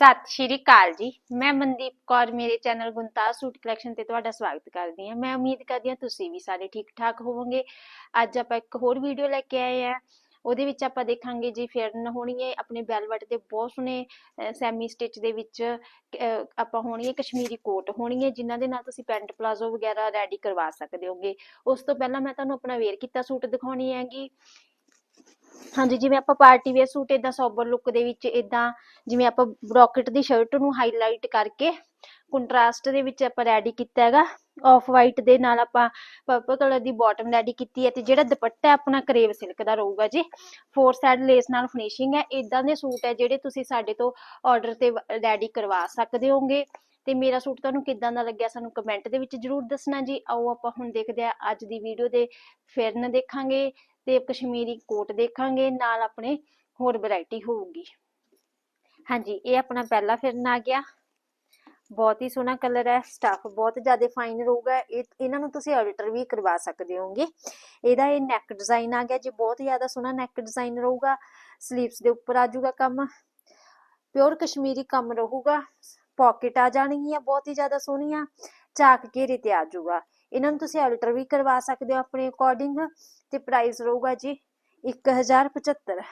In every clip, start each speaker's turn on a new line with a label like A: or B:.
A: ਸਤਿ ਸ਼੍ਰੀ ਅਕਾਲ ਜੀ। ਮੈਂ ਮਨਦੀਪ ਕੌਰ, ਮੇਰੇ ਚੈਨਲ ਗੁੰਤਾਜ ਸੂਟ ਕਲੈਕਸ਼ਨ ਤੇ ਤੁਹਾਡਾ ਸਵਾਗਤ ਕਰਦੀ ਹਾਂ। ਮੈਂ ਉਮੀਦ ਕਰਦੀ ਹਾਂ ਤੁਸੀਂ ਵੀ ਸਾਰੇ ਠੀਕ ਠਾਕ ਹੋਵੋਗੇ। ਅੱਜ ਆਪਾਂ ਇੱਕ ਹੋਰ ਵੀਡੀਓ ਲੈ ਕੇ ਆਏ ਆ ਉਹਦੇ ਵਿੱਚ ਆਪਾਂ ਦੇਖਾਂਗੇ ਜੀ ਫੇਰਨ ਹੋਣੀ ਹੈ, ਆਪਣੇ ਬੈਲਵਟ ਦੇ ਬਹੁਤ ਸੋਹਣੇ ਸੈਮੀ ਸਟਿਚ ਦੇ ਵਿੱਚ ਆਪਾਂ ਹੋਣੀ ਹੈ ਕਸ਼ਮੀਰੀ ਕੋਟ। ਹੋਣੀ ਹੈ ਜਿਨ੍ਹਾਂ ਦੇ ਨਾਲ ਤੁਸੀਂ ਪੈਂਟ ਪਲਾਜ਼ੋ ਵਗੈਰਾ ਰੈਡੀ ਕਰਵਾ ਸਕਦੇ ਹੋਗੇ। ਉਸ ਤੋਂ ਪਹਿਲਾਂ ਮੈਂ ਤੁਹਾਨੂੰ ਆਪਣਾ ਵੇਅਰ ਕੀਤਾ ਸੂਟ ਦਿਖਾਉਣੀ ਹੈਗੀ। ਹਾਂਜੀ, ਜਿਵੇਂ ਆਪਾਂ ਪਾਰਟੀ ਵੇਅਰ ਸੂਟ ਇਦਾਂ ਸੋਬਰ ਲੁੱਕ ਦੇ ਵਿੱਚ ਇਦਾਂ ਜਿਵੇਂ ਆਪਾਂ ਬ੍ਰੋਕਟ ਦੀ ਸ਼ਰਟ ਨੂੰ ਹਾਈਲਾਈਟ ਕਰਕੇ ਕੰਟਰਾਸਟ ਦੇ ਵਿੱਚ ਆਪਾਂ ਰੈਡੀ ਕੀਤਾ ਹੈਗਾ। ਆਫ ਵਾਈਟ ਦੇ ਨਾਲ ਆਪਾਂ ਪਰਪਲ ਕਲਰ ਦੀ ਬਾਟਮ ਰੈਡੀ ਕੀਤੀ ਹੈ ਤੇ ਜਿਹੜਾ ਦੁਪੱਟਾ ਆਪਣਾ ਕਰੇਵ ਸਿਲਕ ਦਾ ਰਹੂਗਾ ਜੀ। ਫੋਰ ਸਾਈਡ ਲੇਸ ਨਾਲ ਫਿਨਿਸ਼ਿੰਗ ਹੈ। ਇਦਾਂ ਦੇ ਸੂਟ ਹੈ ਜਿਹੜੇ ਤੁਸੀਂ ਸਾਡੇ ਤੋਂ ਆਰਡਰ ਤੇ ਰੈਡੀ ਕਰਵਾ ਸਕਦੇ ਹੋਗੇ। ਤੇ ਮੇਰਾ ਸੂਟ ਤੁਹਾਨੂੰ ਕਿੱਦਾਂ ਦਾ ਲੱਗਿਆ ਸਾਨੂੰ ਕਮੈਂਟ ਦੇ ਵਿੱਚ ਜਰੂਰ ਦੱਸਣਾ ਜੀ। ਆਓ ਆਪਾਂ ਹੁਣ ਦੇਖਦੇ ਆ ਅੱਜ ਦੀ ਵੀਡੀਓ ਦੇ ਫਿਰਨ ਦੇਖਾਂਗੇ। ਤੇ ਕਸ਼ਮੀਰੀ ਕੋਟ ਦੇਖਾਂਗੇ, ਨਾਲ ਆਪਣੇ ਹੋਰ ਵੈਰਾਈਟੀ ਹੋਊਗੀ। ਹਾਂਜੀ, ਇਹ ਆਪਣਾ ਪਹਿਲਾ ਫਿਰਨ ਆ ਗਿਆ। ਬਹੁਤ ਹੀ ਸੋਹਣਾ ਕਲਰ ਹੈ ਸਟਫ ਬਹੁਤ ਜ਼ਿਆਦਾ ਫਾਈਨ ਰਹੂਗਾ। ਇਹ, ਇਹਨਾਂ ਨੂੰ ਤੁਸੀਂ ਆਲਟਰ ਵੀ ਕਰਵਾ ਸਕਦੇ ਹੋਗੇ ਇਹਦਾ ਇਹ ਨੈਕ ਡਿਜ਼ਾਈਨ ਆ ਗਿਆ, ਜੀ ਬਹੁਤ ਜ਼ਿਆਦਾ ਸੋਹਣਾ ਨੈਕ ਡਿਜ਼ਾਈਨ ਰਹੂਗਾ ਸਲੀਵਸ ਦੇ ਉੱਪਰ ਆ ਜਾਊਗਾ ਕੰਮ। ਪਿਓਰ ਕਸ਼ਮੀਰੀ ਕੰਮ ਰਹੂਗਾ ਪਾਕਟ ਆ ਜਾਣਗੀਆਂ, ਬਹੁਤ ਹੀ ਜ਼ਿਆਦਾ ਸੋਹਣੀਆਂ, ਚਾਕ ਘੇਰੇ ਤੇ ਆ ਜਾਊਗਾ। ਇਹਨਾਂ ਨੂੰ ਤੁਸੀਂ ਆਲਟਰ ਵੀ ਕਰਵਾ ਸਕਦੇ ਹੋ ਆਪਣੇ ਅਕੋਰਡਿੰਗ ਤੇ ਪ੍ਰਾਈਸ ਰਹੂਗਾ ਜੀ 1075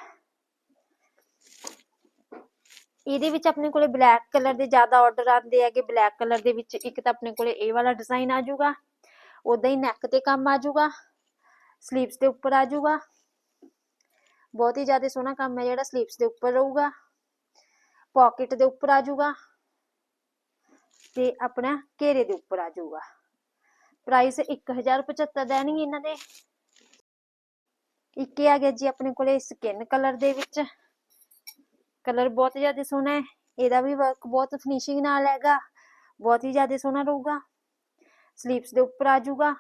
A: ਇਹਦੇ ਵਿੱਚ ਆਪਣੇ ਕੋਲੇ ਬਲੈਕ ਕਲਰ ਦੇ ਜ਼ਿਆਦਾ ਆਰਡਰ ਆਉਂਦੇ ਹੈਗੇ ਬਲੈਕ ਕਲਰ ਦੇ ਵਿੱਚ ਇੱਕ ਤਾਂ ਆਪਣੇ ਕੋਲੇ ਇਹ ਵਾਲਾ ਡਿਜ਼ਾਈਨ ਆ ਜਾਊਗਾ ਉਦਾਂ ਹੀ ਨੈਕ ਤੇ ਕੰਮ ਆ ਜਾਊਗਾ ਸਲੀਵਸ ਦੇ ਉੱਪਰ ਆ ਜਾਊਗਾ। ਬਹੁਤ ਹੀ ਜ਼ਿਆਦਾ ਸੋਹਣਾ ਕੰਮ ਹੈ ਜਿਹੜਾ ਸਲੀਵਸ ਦੇ ਉੱਪਰ ਰਹੂਗਾ ਪਾਕਟ ਦੇ ਉੱਪਰ ਆ ਜਾਊਗਾ ਤੇ ਆਪਣਾ ਘੇਰੇ ਦੇ ਉੱਪਰ ਆ ਜਾਊਗਾ। ਪ੍ਰਾਈਸ 1075 ਦੇਣਗੇ ਇਹਨਾਂ ਦੇ। ਇੱਕ ਆ ਗਿਆ ਜੀ ਆਪਣੇ ਕੋਲੇ ਸਕਿਨ ਕਲਰ ਦੇ ਵਿੱਚ। ਕਲਰ ਬਹੁਤ ਜ਼ਿਆਦਾ ਸੋਹਣਾ ਹੈ। ਇਹਦਾ ਵੀ ਵਰਕ ਬਹੁਤ ਫਿਨਿਸ਼ਿੰਗ ਨਾਲ ਹੈਗਾ। ਬਹੁਤ ਹੀ ਜ਼ਿਆਦਾ ਸੋਹਣਾ ਰਹੂਗਾ। ਸਲੀਵਸ ਦੇ ਉੱਪਰ ਆ ਜਾਊਗਾ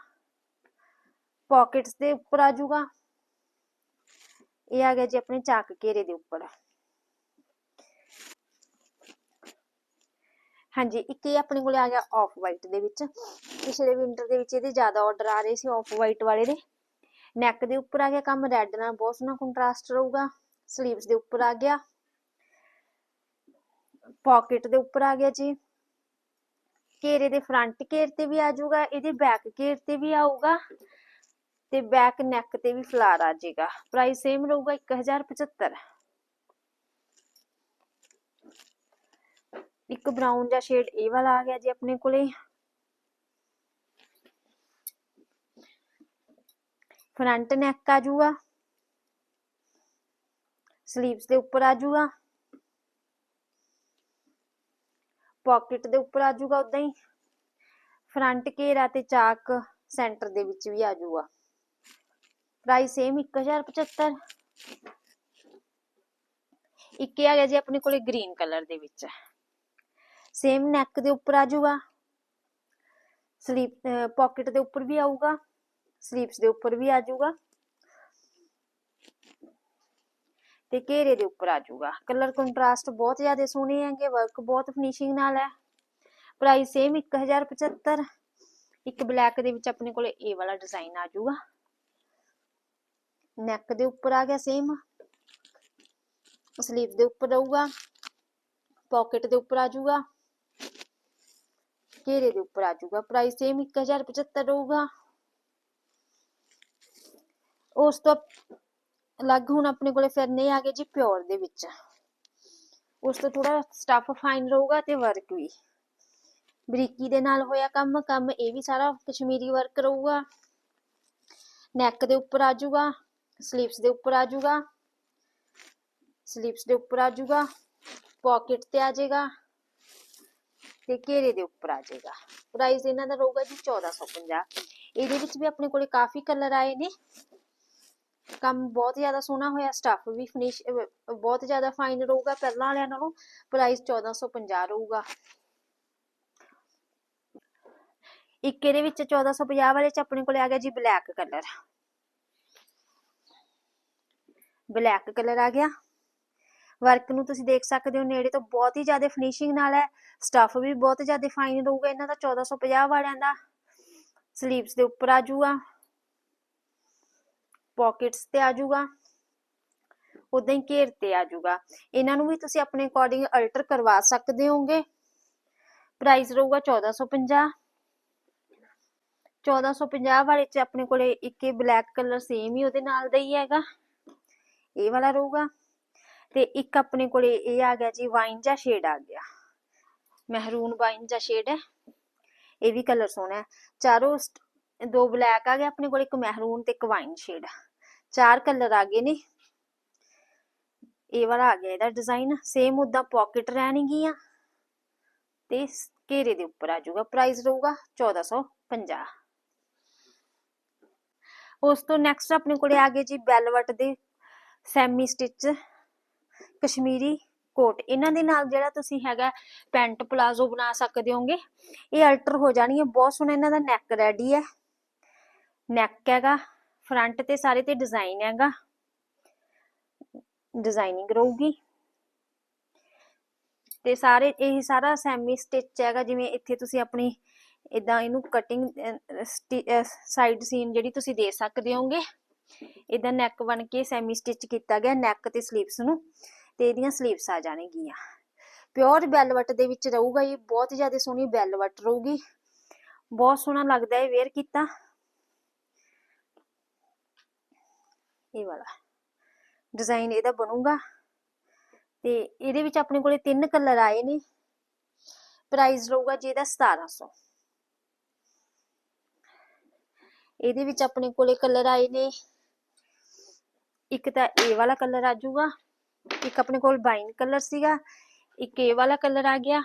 A: ਪਾਕਟਸ ਦੇ ਉੱਪਰ ਆ ਜਾਊਗਾ ਇਹ ਆ ਗਿਆ ਜੀ ਆਪਣੇ ਚਾਕ ਘੇਰੇ ਦੇ ਉੱਪਰ। ਹਾਂਜੀ, ਇੱਕ ਇਹ ਆਪਣੇ ਕੋਲੇ ਆ ਗਿਆ ਆਫ ਵਾਈਟ ਦੇ ਵਿੱਚ। ਪਿਛਲੇ ਵਿੰਟਰ ਦੇ ਵਿੱਚ ਇਹਦੇ ਜ਼ਿਆਦਾ ਆਰਡਰ ਆ ਰਹੇ ਸੀ ਆਫ ਵਾਈਟ ਵਾਲੇ ਦੇ। ਨੈਕ ਦੇ ਉੱਪਰ ਆ ਗਿਆ ਕੰਮ ਰੈੱਡ ਨਾਲ ਬਹੁਤ ਸੋਹਣਾ ਕੰਟਰਾਸਟ ਰਹੂਗਾ। ਸਲੀਵਸ ਦੇ ਉੱਪਰ ਆ ਗਿਆ। ਪਾਕਟ ਦੇ ਉੱਪਰ ਆ ਗਿਆ ਜੀ। ਘੇਰੇ ਦੇ ਫਰੰਟ ਘੇਰ ਤੇ ਵੀ ਆ ਜਾਊਗਾ, ਇਹਦੇ ਬੈਕ ਘੇਰ ਤੇ ਵੀ ਆਊਗਾ ਤੇ ਬੈਕ ਨੈਕ ਤੇ ਵੀ ਫਲਾਰ ਆ ਜਾਏਗਾ ਪ੍ਰਾਈਸ ਸੇਮ ਰਹੂਗਾ 1075 ਇੱਕ ਬਰਾਊਨ ਜਿਹਾ ਸ਼ੇਡ ਇਹ ਵਾਲਾ ਆ ਗਿਆ ਜੀ ਆਪਣੇ ਕੋਲੇ। ਫਰੰਟ ਨੈਕ ਆ। ਜੂਗਾ ਸਲੀਵਸ ਦੇ ਉੱਪਰ ਆ। ਜਾਊਗਾ ਪਾਕਟ ਦੇ ਉੱਪਰ ਆ ਜਾਊਗਾ ਉਦਾਂ ਹੀ। ਫਰੰਟ ਘੇਰਾ ਤੇ ਚਾਕ ਸੈਂਟਰ ਦੇ ਵਿੱਚ ਵੀ ਆ। ਜਾਊਗਾ ਪ੍ਰਾਈਸ ਸੇਮ 1075 ਇੱਕ ਆ ਗਿਆ ਜੀ ਆਪਣੇ ਕੋਲੇ ਗ੍ਰੀਨ ਕਲਰ ਦੇ ਵਿੱਚ। ਸੇਮ ਨੈਕ ਦੇ ਉੱਪਰ ਆ ਜਾਊਗਾ ਸਲੀਪ ਪਾਕਟ ਦੇ ਉੱਪਰ ਵੀ ਆਊਗਾ ਸਲੀਵਸ ਦੇ ਉੱਪਰ ਵੀ ਆ ਜਾਊਗਾ ਤੇ ਘੇਰੇ ਦੇ ਉੱਪਰ ਆ ਜਾਊਗਾ ਕਲਰ ਕੰਟਰਾਸਟ ਬਹੁਤ ਜ਼ਿਆਦਾ ਸੋਹਣੇ ਹੈਗੇ ਵਰਕ ਬਹੁਤ ਫਿਨਿਸ਼ਿੰਗ ਨਾਲ ਹੈ ਪ੍ਰਾਈਸ ਸੇਮ 1075 ਇੱਕ ਬਲੈਕ ਦੇ ਵਿੱਚ ਆਪਣੇ ਕੋਲੇ ਇਹ ਵਾਲਾ ਡਿਜ਼ਾਈਨ ਆ ਜਾਊਗਾ ਨੈਕ ਦੇ ਉੱਪਰ ਆ ਗਿਆ ਸੇਮ ਸਲੀਵ ਦੇ ਉੱਪਰ ਰਹੂਗਾ ਪਾਕਟ ਦੇ ਉੱਪਰ ਆ ਜਾਊਗਾ ਘੇਰੇ ਦੇ ਉੱਪਰ ਆ ਜਾਊਗਾ। ਪ੍ਰਾਈਸ ਸੇਮ 1075 ਰਹੂਗਾ। ਉਸ ਤੋਂ ਅਲੱਗ ਹੁਣ ਆਪਣੇ ਕੋਲੇ ਫਿਰ ਨਹੀਂ ਆ ਗਏ ਜੀ ਪਿਓਰ ਦੇ ਵਿੱਚ। ਉਸ ਤੋਂ ਥੋੜਾ ਸਟਫ ਫਾਈਨ ਰਹੂਗਾ ਤੇ ਵਰਕ ਵੀ। ਬਰੀਕੀ ਦੇ ਨਾਲ ਹੋਇਆ ਕੰਮ ਕੰਮ ਇਹ ਵੀ ਸਾਰਾ ਕਸ਼ਮੀਰੀ ਵਰਕ ਰਹੂਗਾ। ਨੈਕ ਦੇ ਉੱਪਰ ਆ ਜਾਊਗਾ ਸਲੀਵਸ ਦੇ ਉੱਪਰ ਆ ਜਾਊਗਾ। ਸਲੀਵਸ ਦੇ ਉੱਪਰ ਆ ਜਾਊਗਾ ਪਾਕਟ ਤੇ ਆ ਜਾਏਗਾ। ਤੇ ਘੇਰੇ ਦੇ ਉੱਪਰ ਆ ਜਾਏਗਾ। ਪ੍ਰਾਈਸ ਇਹਨਾਂ ਦਾ ਰਹੂਗਾ ਜੀ 1450 ਇਹਦੇ ਵਿੱਚ ਵੀ ਆਪਣੇ ਕੋਲੇ ਕਾਫੀ ਕਲਰ ਆਏ ਨੇ। ਕੰਮ ਬਹੁਤ ਜ਼ਿਆਦਾ ਸੋਹਣਾ ਹੋਇਆ ਸਟਫ ਵੀ ਫਿਨਿਸ਼ ਬਹੁਤ ਜ਼ਿਆਦਾ ਫਾਈਨ ਰਹੂਗਾ ਪਹਿਲਾਂ ਵਾਲਿਆਂ ਨਾਲੋਂ। ਪ੍ਰਾਈਸ 1450 ਰਹੂਗਾ। ਇੱਕ ਇਹਦੇ ਵਿੱਚ 1450 ਵਾਲੇ ਚ ਆਪਣੇ ਕੋਲੇ ਆ ਗਿਆ ਜੀ ਬਲੈਕ ਕਲਰ ਬਲੈਕ ਕਲਰ ਆ ਗਿਆ। ਵਰਕ ਨੂੰ ਤੁਸੀਂ ਦੇਖ ਸਕਦੇ ਹੋ, ਨੇੜੇ ਤੋਂ ਬਹੁਤ ਹੀ ਜ਼ਿਆਦਾ ਫਿਨਿਸ਼ਿੰਗ ਨਾਲ ਹੈ ਸਟਫ ਵੀ ਬਹੁਤ ਜ਼ਿਆਦਾ ਫਾਈਨ ਰਹੂਗਾ, ਇਹਨਾਂ ਦਾ 1450 ਵਾਲਿਆਂ ਦਾ ਸਲੀਵਸ ਦੇ ਉੱਪਰ ਆ ਜਾਊਗਾ ਪਾਕਟਸ ਤੇ ਆ ਜਾਊਗਾ ਉਦਾਂ ਹੀ ਘੇਰ ਤੇ ਆ ਜਾਊਗਾ ਇਹਨਾਂ ਨੂੰ ਵੀ ਤੁਸੀਂ ਆਪਣੇ ਅਕੋਰਡਿੰਗ ਅਲਟਰ ਕਰਵਾ ਸਕਦੇ ਹੋਗੇ ਪ੍ਰਾਈਸ ਰਹੂਗਾ 1450 1450 ਵਾਲੇ ਚ ਆਪਣੇ ਕੋਲੇ ਇੱਕ ਬਲੈਕ ਕਲਰ ਸੇਮ ਹੀ ਉਹਦੇ ਨਾਲ ਦਾ ਹੀ ਹੈਗਾ, ਇਹ ਵਾਲਾ ਰਹੂਗਾ। ਤੇ ਇੱਕ ਆਪਣੇ ਕੋਲੇ ਇਹ ਆ ਗਿਆ ਜੀ ਵਾਈਨ ਜਾਂ ਸ਼ੇਡ ਆ ਗਿਆ। ਮਹਿਰੂਨ ਵਾਈਨ ਜਾਂ ਸ਼ੇਡ ਹੈ। ਇਹ ਵੀ ਕਲਰ ਸੋਹਣਾ ਹੈ। ਚਾਰੋਂ ਦੋ ਬਲੈਕ ਆ ਗਏ ਆਪਣੇ ਕੋਲ, ਇੱਕ ਮਹਿਰੂਨ ਤੇ ਇੱਕ ਵਾਈਨ ਸ਼ੇਡ ਚਾਰ ਕਲਰ ਆ ਗਏ ਨੇ। ਇਹ ਵਾਲਾ ਆ ਗਿਆ ਇਹਦਾ ਡਿਜ਼ਾਈਨ ਸੇਮ ਉਦਾਂ ਪਾਕਟ ਰਹਿਣਗੀਆਂ। ਤੇ ਘੇਰੇ ਦੇ ਉੱਪਰ ਆ ਜਾਊਗਾ। ਪ੍ਰਾਈਸ ਰਹੂਗਾ 1450 ਉਸ ਤੋਂ ਨੈਕਸਟ ਆਪਣੇ ਕੋਲੇ ਆ ਗਏ ਜੀ ਬੈਲਵਟ ਦੇ ਸੈਮੀ ਸਟਿਚ ਕਸ਼ਮੀਰੀ ਕੋਟ। ਇਹਨਾਂ ਦੇ ਨਾਲ ਜਿਹੜਾ ਤੁਸੀਂ ਹੈਗਾ ਪੈਂਟ ਪਲਾਜ਼ੋ ਬਣਾ ਸਕਦੇ ਹੋਗੇ। ਇਹ ਅਲਟਰ ਹੋ ਜਾਣੀ ਹੈ। ਬਹੁਤ ਸੋਹਣਾ ਇਹਨਾਂ ਦਾ ਨੈਕ ਰੈਡੀ ਹੈ। ਨੈਕ ਹੈਗਾ। ਫਰੰਟ ਤੇ ਸਾਰੇ ਤੇ ਡਿਜ਼ਾਈਨ ਹੈਗਾ। ਡਿਜ਼ਾਈਨਿੰਗ ਰਹੂਗੀ। ਤੇ ਸਾਰੇ, ਇਹ ਸਾਰਾ ਸੈਮੀ ਸਟਿਚ ਹੈਗਾ। ਜਿਵੇਂ ਇੱਥੇ ਤੁਸੀਂ ਆਪਣੀ ਇਦਾਂ ਇਹਨੂੰ ਕਟਿੰਗ ਸਾਈਡ ਸੀਨ ਜਿਹੜੀ ਤੁਸੀਂ ਦੇ ਸਕਦੇ ਹੋਗੇ। ਇਦਾਂ ਨੈਕ ਬਣ ਕੇ ਸੈਮੀ ਸਟਿਚ ਕੀਤਾ ਗਿਆ ਨੈਕ ਤੇ ਸਲੀਵਸ ਨੂੰ, ਤੇ ਇਹਦੀਆਂ ਸਲੀਵਸ ਆ ਜਾਣਗੀਆਂ। ਪਿਓਰ ਵੈਲਵਟ ਦੇ ਵਿੱਚ ਰਹੂਗਾ ਇਹ, ਬਹੁਤ ਜ਼ਿਆਦਾ ਸੋਹਣੀ ਵੈਲਵਟ ਰਹੂਗੀ। ਬਹੁਤ ਸੋਹਣਾ ਲੱਗਦਾ ਹੈ ਵੇਅਰ ਕੀਤਾ। ਇਹ ਵਾਲਾ ਡਿਜ਼ਾਈਨ ਇਹਦਾ ਬਣੂਗਾ। ਤੇ ਇਹਦੇ ਵਿੱਚ ਆਪਣੇ ਕੋਲੇ ਤਿੰਨ ਕਲਰ ਆਏ ਨੇ। ਪ੍ਰਾਈਸ ਰਹੂਗਾ ਜੀ ਇਹਦਾ 1700 ਇਹਦੇ ਵਿੱਚ ਆਪਣੇ ਕੋਲੇ ਕਲਰ ਆਏ ਨੇ। ਇੱਕ ਤਾਂ ਇਹ ਵਾਲਾ ਕਲਰ ਆ ਜਾਊਗਾ, ਇੱਕ ਆਪਣੇ ਕੋਲ ਵਾਈਨ ਕਲਰ ਸੀਗਾ, ਇੱਕ ਇਹ ਵਾਲਾ ਕਲਰ ਆ ਗਿਆ।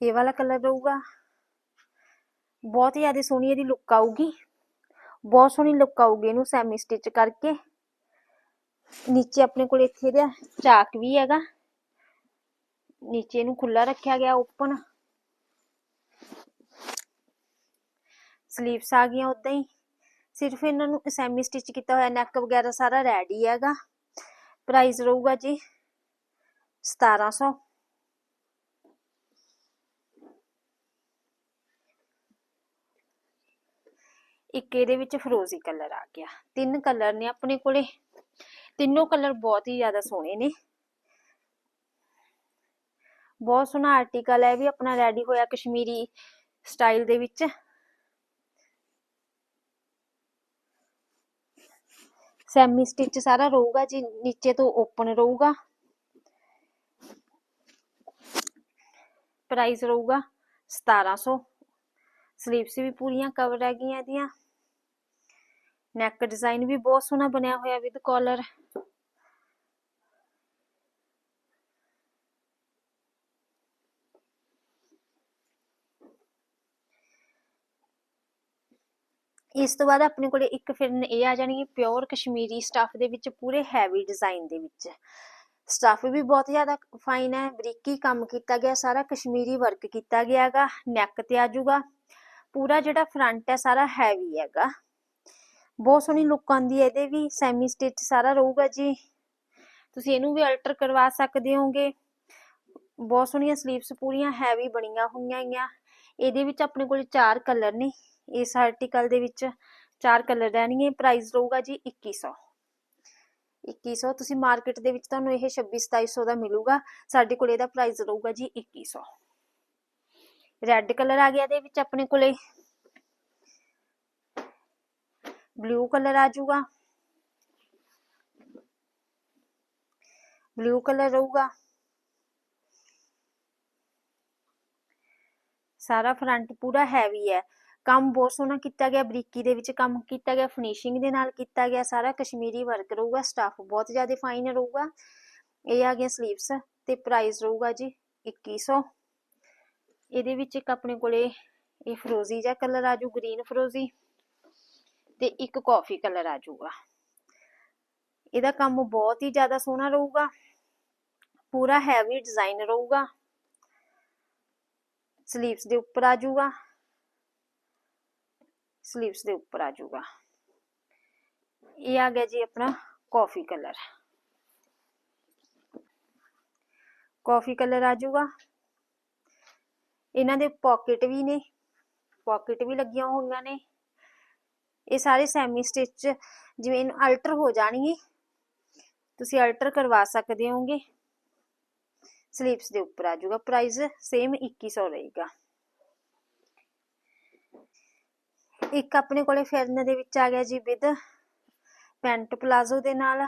A: ਇਹ ਵਾਲਾ ਕਲਰ ਰਹੂਗਾ। ਬਹੁਤ ਹੀ ਜ਼ਿਆਦਾ ਸੋਹਣੀ ਇਹਦੀ ਲੁੱਕ ਆਊਗੀ। ਬਹੁਤ ਸੋਹਣੀ ਲੁੱਕ ਆਊਗੀ ਇਹਨੂੰ ਸੈਮੀ ਸਟਿਚ ਕਰਕੇ। ਨੀਚੇ ਆਪਣੇ ਕੋਲ ਇੱਥੇ ਦਾ ਚਾਕ ਵੀ ਹੈਗਾ। ਨੀਚੇ ਇਹਨੂੰ ਖੁੱਲਾ ਰੱਖਿਆ ਗਿਆ ਓਪਨ ਸਲੀਵਸ ਆ ਗਈਆਂ ਉਦਾਂ ਹੀ। ਸਿਰਫ ਇਹਨਾਂ ਨੂੰ ਸੈਮੀ ਸਟਿਚ ਕੀਤਾ ਹੋਇਆ ਨੈਕ ਵਗੈਰਾ ਸਾਰਾ ਰੈਡੀ ਹੈਗਾ। ਪ੍ਰਾਈਸ ਰਹੂਗਾ ਜੀ 1700 ਇੱਕ ਇਹਦੇ ਵਿੱਚ ਫਰੋਜ਼ੀ ਕਲਰ ਆ ਗਿਆ। ਤਿੰਨ ਕਲਰ ਨੇ ਆਪਣੇ ਕੋਲੇ। ਤਿੰਨੋਂ ਕਲਰ ਬਹੁਤ ਹੀ ਜ਼ਿਆਦਾ ਸੋਹਣੇ ਨੇ। ਬਹੁਤ ਸੋਹਣਾ ਆਰਟੀਕਲ ਹੈ ਵੀ, ਆਪਣਾ ਰੈਡੀ ਹੋਇਆ ਕਸ਼ਮੀਰੀ ਸਟਾਈਲ ਦੇ ਵਿੱਚ। ਸੈਮੀ ਸਟਿਚ ਸਾਰਾ ਰਹੂਗਾ ਜੀ, ਨੀਚੇ ਤੋਂ ਓਪਨ ਰਹੂਗਾ। ਪ੍ਰਾਈਸ ਰਹੂਗਾ 1700 ਸਲੀਵਸ ਵੀ ਪੂਰੀਆਂ ਕਵਰ ਹੈਗੀਆਂ ਇਹਦੀਆਂ। ਨੈਕ ਡਿਜ਼ਾਈਨ ਵੀ ਬਹੁਤ ਸੋਹਣਾ ਬਣਿਆ ਹੋਇਆ ਵਿਦ ਕਾਲਰ ਇਸ ਤੋਂ ਬਾਅਦ ਆਪਣੇ ਕੋਲੇ ਇੱਕ ਫਿਰ ਇਹ ਆ ਜਾਣਗੇ ਪਿਓਰ ਕਸ਼ਮੀਰੀ ਸਟੱਫ ਦੇ ਵਿੱਚ ਪੂਰੇ ਹੈਵੀ ਡਿਜ਼ਾਈਨ ਦੇ ਵਿੱਚ। ਸਟਫ ਵੀ ਬਹੁਤ ਜ਼ਿਆਦਾ ਫਾਈਨ ਹੈ, ਬਰੀਕੀ ਕੰਮ ਕੀਤਾ ਗਿਆ, ਸਾਰਾ ਕਸ਼ਮੀਰੀ ਵਰਕ ਕੀਤਾ ਗਿਆ ਹੈਗਾ ਨੈਕ ਤੇ ਆ ਜਾਊਗਾ। ਪੂਰਾ ਜਿਹੜਾ ਫਰੰਟ ਹੈ, ਸਾਰਾ ਹੈਵੀ ਹੈਗਾ। ਬਹੁਤ ਸੋਹਣੀ ਲੁੱਕ ਆਉਂਦੀ ਹੈ ਇਹਦੇ ਵੀ ਸੈਮੀ ਸਟਿਚ ਸਾਰਾ ਰਹੂਗਾ ਜੀ। ਤੁਸੀਂ ਇਹਨੂੰ ਵੀ ਅਲਟਰ ਕਰਵਾ ਸਕਦੇ ਹੋਗੇ। ਬਹੁਤ ਸੋਹਣੀਆਂ ਸਲੀਵਸ ਪੂਰੀਆਂ ਹੈਵੀ ਬਣੀਆਂ ਹੋਈਆਂ ਹੈਗੀਆਂ। ਇਹਦੇ ਵਿੱਚ ਆਪਣੇ ਕੋਲ ਚਾਰ ਕਲਰ ਨੇ। ਇਸ ਆਰਟੀਕਲ ਦੇ ਵਿੱਚ ਚਾਰ ਕਲਰ ਰਹਿਣਗੇ ਪ੍ਰਾਈਸ ਰਹੂਗਾ ਜੀ 2100 2100 ਤੁਸੀਂ ਮਾਰਕੀਟ ਦੇ ਵਿੱਚ ਤੁਹਾਨੂੰ ਇਹ 26 2700 ਦਾ ਮਿਲੂਗਾ, ਸਾਡੇ ਕੋਲ ਇਹਦਾ ਪ੍ਰਾਈਸ ਰਹੂਗਾ ਜੀ 2100 ਰੈੱਡ ਕਲਰ ਆ ਗਿਆ ਇਹਦੇ ਵਿੱਚ ਆਪਣੇ ਕੋਲੇ। ਬਲੂ ਕਲਰ ਆ ਜਾਊਗਾ। ਬਲੂ ਕਲਰ ਰਹੂਗਾ। ਸਾਰਾ ਫਰੰਟ ਪੂਰਾ ਹੈਵੀ ਹੈ। ਕੰਮ ਬਹੁਤ ਸੋਹਣਾ ਕੀਤਾ ਗਿਆ, ਬਰੀਕੀ ਦੇ ਵਿੱਚ ਕੰਮ ਕੀਤਾ ਗਿਆ ਫਿਨਿਸ਼ਿੰਗ ਦੇ ਨਾਲ ਕੀਤਾ ਗਿਆ, ਸਾਰਾ ਕਸ਼ਮੀਰੀ ਵਰਕ ਰਹੂਗਾ ਸਟਾਫ ਬਹੁਤ ਜ਼ਿਆਦਾ ਫਾਈਨ ਰਹੂਗਾ। ਇਹ ਆ ਗਿਆ ਸਲੀਵਸ ਤੇ ਪ੍ਰਾਈਸ ਰਹੂਗਾ ਜੀ 2100 ਇਹਦੇ ਵਿੱਚ ਇੱਕ ਆਪਣੇ ਕੋਲੇ ਇਹ ਫਰੋਜ਼ੀ ਜਿਹਾ ਕਲਰ ਆਜੂ ਗ੍ਰੀਨ ਫਰੋਜ਼ੀ ਤੇ ਇੱਕ ਕਾਫੀ ਕਲਰ ਆ ਜਾਊਗਾ। ਇਹਦਾ ਕੰਮ ਬਹੁਤ ਹੀ ਜ਼ਿਆਦਾ ਸੋਹਣਾ ਰਹੂਗਾ, ਪੂਰਾ ਹੈਵੀ ਡਿਜ਼ਾਈਨ ਰਹੂਗਾ। ਸਲੀਵਸ ਦੇ ਉੱਪਰ ਆ ਜਾਊਗਾ ਸਲੀਵਸ ਦੇ ਉੱਪਰ ਆ ਜਾਊਗਾ। ਇਹ ਆ ਗਿਆ ਜੀ ਆਪਣਾ ਕਾਫੀ ਕਲਰ ਕਾਫੀ ਕਲਰ ਆ ਜਾਊਗਾ। ਇਹਨਾਂ ਦੇ ਪਾਕਟ ਵੀ ਨੇ ਪਾਕਟ ਵੀ ਲੱਗੀਆਂ ਹੋਈਆਂ ਨੇ। ਇਹ ਸਾਰੇ ਸੈਮੀ ਸਟਿਚ ਜਿਵੇਂ ਇਹਨੂੰ ਅਲਟਰ ਹੋ ਜਾਣਗੇ, ਤੁਸੀਂ ਅਲਟਰ ਕਰਵਾ ਸਕਦੇ ਹੋਗੇ ਸਲੀਵਸ ਦੇ ਉੱਪਰ ਆ ਜਾਊਗਾ। ਪ੍ਰਾਈਸ ਸੇਮ 2100 ਰਹੇਗਾ। ਇੱਕ ਆਪਣੇ ਕੋਲੇ ਫਿਰਨ ਦੇ ਵਿੱਚ ਆ ਗਿਆ ਜੀ ਵਿਦ ਪੈਂਟ ਪਲਾਜ਼ੋ ਦੇ ਨਾਲ।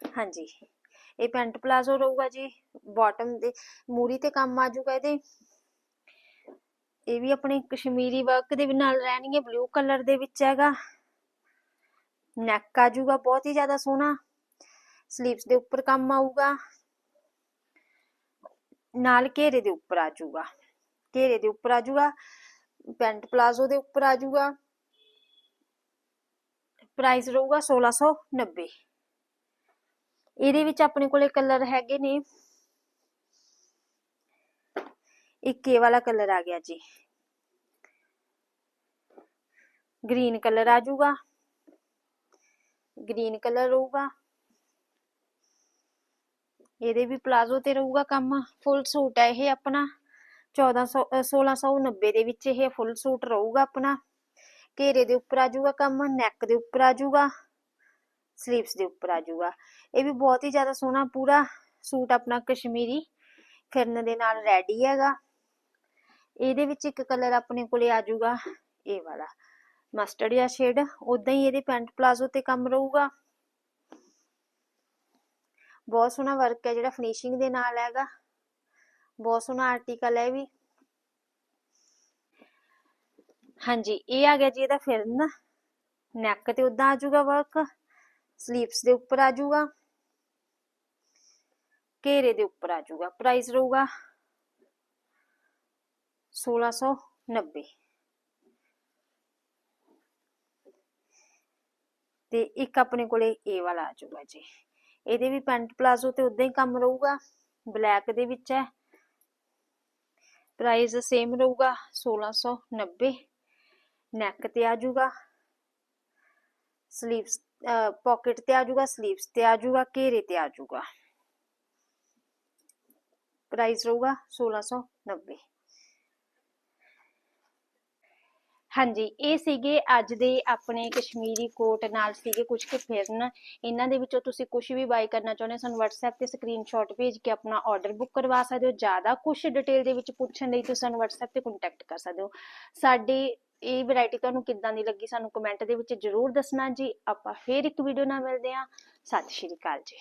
A: ਹਾਂਜੀ, ਇਹ ਪੈਂਟ ਪਲਾਜ਼ੋ ਰਹੂਗਾ ਜੀ ਬਾਟਮ ਦੇ ਮੂਰੀ ਤੇ ਕੰਮ ਆ ਜਾਊਗਾ ਇਹਦੇ। ਇਹ ਵੀ ਆਪਣੇ ਕਸ਼ਮੀਰੀ ਵਰਕ ਦੇ ਨਾਲ ਰਹਿਣਗੇ ਬਲੂ ਕਲਰ ਦੇ ਵਿੱਚ ਹੈਗਾ। ਨੈਕ ਆ ਜਾਊਗਾ ਬਹੁਤ ਹੀ ਜ਼ਿਆਦਾ ਸੋਹਣਾ। ਸਲੀਵਸ ਦੇ ਉੱਪਰ ਕੰਮ ਆਊਗਾ। ਨਾਲ ਘੇਰੇ ਦੇ ਉੱਪਰ ਆ ਜਾਊਗਾ ਘੇਰੇ ਦੇ ਉੱਪਰ ਆ ਜਾਊਗਾ ਪੈਂਟ ਪਲਾਜ਼ੋ ਦੇ ਉੱਪਰ ਆ ਜਾਊਗਾ। ਪ੍ਰਾਈਸ ਰਹੂਗਾ 1690 ਇਹਦੇ ਵਿੱਚ ਆਪਣੇ ਕੋਲੇ ਕਲਰ ਹੈਗੇ ਨੇ। ਇੱਕ ਇਹ ਵਾਲਾ ਕਲਰ ਆ ਗਿਆ ਜੀ। ਗ੍ਰੀਨ ਕਲਰ ਆ ਜਾਊਗਾ। ਗ੍ਰੀਨ ਕਲਰ ਰਹੂਗਾ। ਇਹਦੇ ਵੀ ਪਲਾਜ਼ੋ ਤੇ ਰਹੂਗਾ ਕੰਮ। ਫੁੱਲ ਸੂਟ ਹੈ ਇਹ ਆਪਣਾ। 1400 ਅ, 1690 ਦੇ ਵਿੱਚ ਇਹ ਫੁੱਲ ਸੂਟ ਰਹੂਗਾ ਆਪਣਾ ਘੇਰੇ ਦੇ ਉੱਪਰ ਆ ਜਾਊਗਾ ਕੰਮ ਨੈਕ ਦੇ ਉੱਪਰ ਆ ਜਾਊਗਾ ਸਲੀਵਸ ਦੇ ਉੱਪਰ ਆ ਜਾਊਗਾ ਇਹ ਵੀ ਬਹੁਤ ਹੀ ਜ਼ਿਆਦਾ ਸੋਹਣਾ ਪੂਰਾ ਸੂਟ ਆਪਣਾ ਕਸ਼ਮੀਰੀ ਫਿਰਨ ਦੇ ਨਾਲ ਰੈਡੀ ਹੈਗਾ ਇਹਦੇ ਵਿੱਚ ਇੱਕ ਕਲਰ ਆਪਣੇ ਕੋਲੇ ਆ ਜਾਊਗਾ ਇਹ ਵਾਲਾ ਮਸਟਰਡ ਜਾਂ ਸ਼ੇਡ ਉਦਾਂ ਹੀ ਇਹਦੇ ਪੈਂਟ ਪਲਾਜ਼ੋ ਤੇ ਕੰਮ ਰਹੂਗਾ ਬਹੁਤ ਸੋਹਣਾ ਵਰਕ ਹੈ ਜਿਹੜਾ ਫਿਨਿਸ਼ਿੰਗ ਦੇ ਨਾਲ ਹੈਗਾ ਬਹੁਤ ਸੋਹਣਾ ਆਰਟੀਕਲ ਹੈ ਵੀ। ਹਾਂਜੀ, ਇਹ ਆ ਗਿਆ ਜੀ ਇਹਦਾ ਫਿਰਨ ਨੈਕ ਤੇ ਉਦਾਂ ਆ ਜਾਊਗਾ ਵਰਕ ਸਲੀਵਸ ਦੇ ਉੱਪਰ ਆ ਜਾਊਗਾ। ਘੇਰੇ ਦੇ ਉੱਪਰ ਆ ਜਾਊਗਾ ਪ੍ਰਾਈਸ ਰਹੂਗਾ 1690 ਤੇ ਇੱਕ ਆਪਣੇ ਕੋਲੇ ਇਹ ਵਾਲਾ ਆ ਜਾਊਗਾ ਜੀ। ਇਹਦੇ ਵੀ ਪੈਂਟ ਪਲਾਜ਼ੋ ਤੇ ਉਦਾਂ ਹੀ ਕੰਮ ਰਹੂਗਾ। ਬਲੈਕ ਦੇ ਵਿੱਚ ਹੈ। ਪ੍ਰਾਈਸ ਸੇਮ ਰਹੂਗਾ 1690 ਨੈਕ ਤੇ ਆ ਜਾਊਗਾ ਸਲੀਵਸ ਪਾਕਟ ਤੇ ਆ ਜਾਊਗਾ ਸਲੀਵਸ ਤੇ ਆ ਜਾਊਗਾ ਘੇਰੇ ਤੇ ਆ ਜਾਊਗਾ ਪ੍ਰਾਈਸ ਰਹੂਗਾ 1690 ਹਾਂਜੀ, ਇਹ ਸੀਗੇ ਅੱਜ ਦੇ ਆਪਣੇ ਕਸ਼ਮੀਰੀ ਕੋਟ ਨਾਲ ਸੀਗੇ ਕੁਝ ਕੁ ਫਿਰਨ। ਇਹਨਾਂ ਦੇ ਵਿੱਚੋਂ ਤੁਸੀਂ ਕੁਝ ਵੀ ਬਾਈ ਕਰਨਾ ਚਾਹੁੰਦੇ ਹੋ, ਸਾਨੂੰ WhatsApp ਤੇ ਸਕਰੀਨਸ਼ਾਟ ਭੇਜ ਕੇ ਆਪਣਾ ਆਰਡਰ ਬੁੱਕ ਕਰਵਾ ਸਕਦੇ ਹੋ। ਜ਼ਿਆਦਾ ਕੁਝ ਡਿਟੇਲ ਦੇ ਵਿੱਚ ਪੁੱਛਣ ਲਈ ਤੁਸੀਂ ਸਾਨੂੰ WhatsApp ਤੇ ਕੰਟੈਕਟ ਕਰ ਸਕਦੇ ਹੋ। ਸਾਡੀ ਇਹ ਵੈਰਾਈਟੀ ਤੁਹਾਨੂੰ ਕਿੱਦਾਂ ਦੀ ਲੱਗੀ ਸਾਨੂੰ ਕਮੈਂਟ ਦੇ ਵਿੱਚ ਜਰੂਰ ਦੱਸਣਾ ਜੀ। ਆਪਾਂ ਫੇਰ ਇੱਕ ਵੀਡੀਓ ਨਾਲ ਮਿਲਦੇ ਹਾਂ। ਸਤਿ ਸ਼੍ਰੀ ਅਕਾਲ ਜੀ।